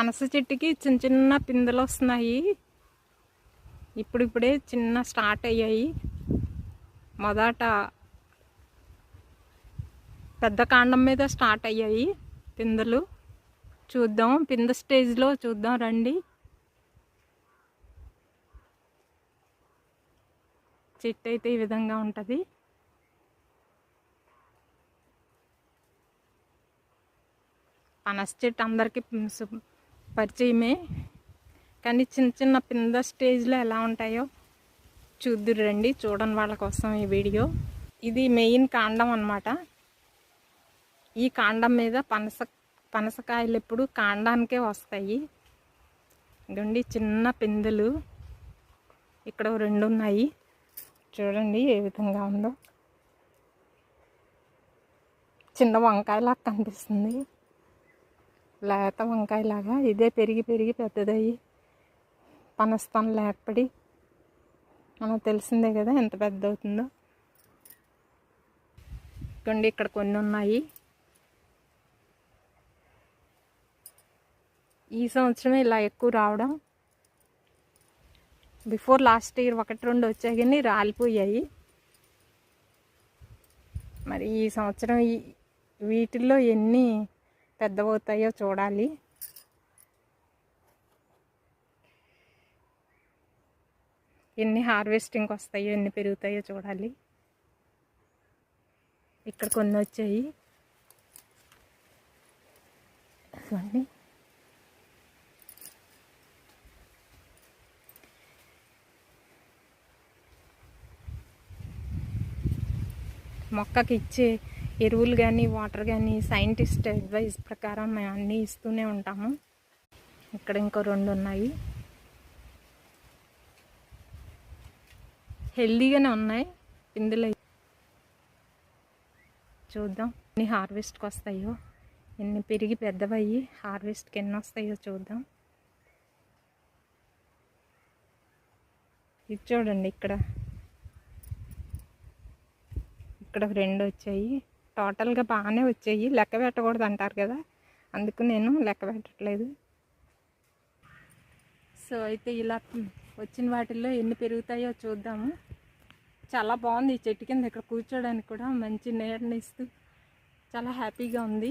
పనస చెట్టుకి చిన్న చిన్న పిందెలు వస్తున్నాయి. ఇప్పుడిప్పుడే చిన్న స్టార్ట్ అయ్యాయి. మొదట పెద్ద కాండం మీద స్టార్ట్ అయ్యాయి పిందెలు. చూద్దాం పింద స్టేజ్లో చూద్దాం రండి. చెట్టు అయితే ఈ విధంగా ఉంటుంది. పనస చెట్టు అందరికీ పరిచయమే. కానీ చిన్న చిన్న పింద స్టేజ్లో ఎలా ఉంటాయో చూద్దురు రండి చూడని వాళ్ళ కోసం ఈ వీడియో. ఇది మెయిన్ కాండం అన్నమాట. ఈ కాండం మీద పనస పనసకాయలు ఎప్పుడు కాండానికే వస్తాయి. ఇదండి చిన్న పిందెలు. ఇక్కడ రెండు ఉన్నాయి. చూడండి ఏ విధంగా ఉందో. చిన్న వంకాయలా కనిపిస్తుంది. లేత వంకాయలాగా ఇదే పెరిగి పెరిగి పెద్దదయ్యి పనస్తాం లేపడి మనకు తెలిసిందే కదా ఎంత పెద్ద అవుతుందో ఇదిగోండి ఇక్కడ కొన్ని ఉన్నాయి. ఈ సంవత్సరమే ఇలా ఎక్కువ రావడం. బిఫోర్ లాస్ట్ ఇయర్ ఒకటి రెండు వచ్చాయి కానీ రాలిపోయాయి. మరి ఈ సంవత్సరం వీటిల్లో ఎన్ని పెద్దవవుతాయో చూడాలి. ఎన్ని హార్వెస్టింగ్ వస్తాయో ఎన్ని పెరుగుతాయో చూడాలి. ఇక్కడ కొన్ని వచ్చాయి. చూడండి మొక్కకి ఇచ్చే ఎరువులు కానీ వాటర్ కానీ సైంటిస్ట్ అడ్వైస్ ప్రకారం మేము అన్నీ ఇస్తూనే ఉంటాము. ఇక్కడ ఇంకో రెండు ఉన్నాయి. హెల్దీగానే ఉన్నాయి. పిందులు చూద్దాం ఎన్ని హార్వెస్ట్కి వస్తాయో. ఎన్ని పెరిగి పెద్దవయ్యి హార్వెస్ట్కి ఎన్ని వస్తాయో చూద్దాం. ఇది చూడండి ఇక్కడ. ఇక్కడ రెండు వచ్చాయి. టోటల్గా బాగానే వచ్చాయి. లెక్క పెట్టకూడదు అంటారు కదా. అందుకు నేను లెక్క పెట్టట్లేదు. సో అయితే ఇలా వచ్చిన వాటిల్లో ఎన్ని పెరుగుతాయో చూద్దాము. చాలా బాగుంది ఈ చెట్టు కింద ఇక్కడ కూర్చోడానికి కూడా. మంచి నీడని ఇస్తూ చాలా హ్యాపీగా ఉంది.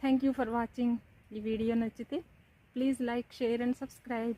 థ్యాంక్ యూ ఫర్ వాచింగ్ ఈ వీడియో నచ్చితే please like share and subscribe.